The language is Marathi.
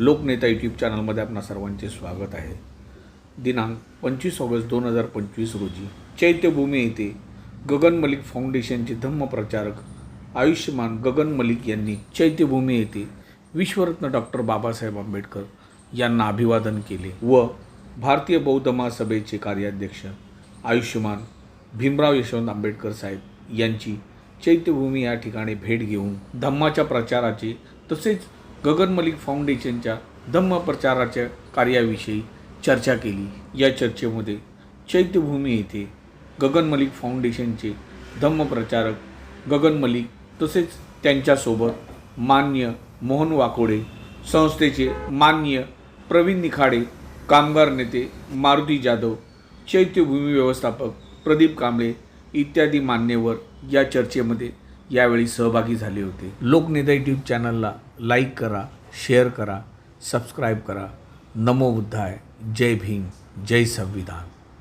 लोकनेता यूट्यूब चॅनलमध्ये आपणा सर्वांचे स्वागत आहे. दिनांक पंचवीस ऑगस्ट दोन हजार पंचवीस रोजी चैत्यभूमी येथे गगन मलिक फाउंडेशनचे धम्मप्रचारक आयुष्यमान गगन मलिक यांनी चैत्यभूमी येथे विश्वरत्न डॉक्टर बाबासाहेब आंबेडकर यांना अभिवादन केले व भारतीय बौद्ध महासभेचे कार्याध्यक्ष आयुष्यमान भीमराव यशवंत आंबेडकर साहेब यांची चैत्यभूमी या ठिकाणी भेट घेऊन धम्माच्या प्रचाराचे तसेच गगन मलिक फाउंडेशनच्या धम्म प्रचाराच्या कार्याविषयी चर्चा केली. या चर्चेमध्ये चैत्यभूमी येथे गगन मलिक फाउंडेशनचे धम्म प्रचारक गगन मलिक तसेच त्यांच्यासोबत मान्य मोहन वाकोडे संस्थेचे मान्य प्रवीण निखाडे कामगार नेते मारुती जाधव चैत्यभूमी व्यवस्थापक प्रदीप कांबळे इत्यादी मान्यवर या चर्चेमध्ये यावेळी सहभागी झाले होते. लोकनेता यूट्यूब चॅनलला लाईक करा शेअर करा सबस्क्राईब करा. नमो बुद्धाय. जय भीम. जय संविधान.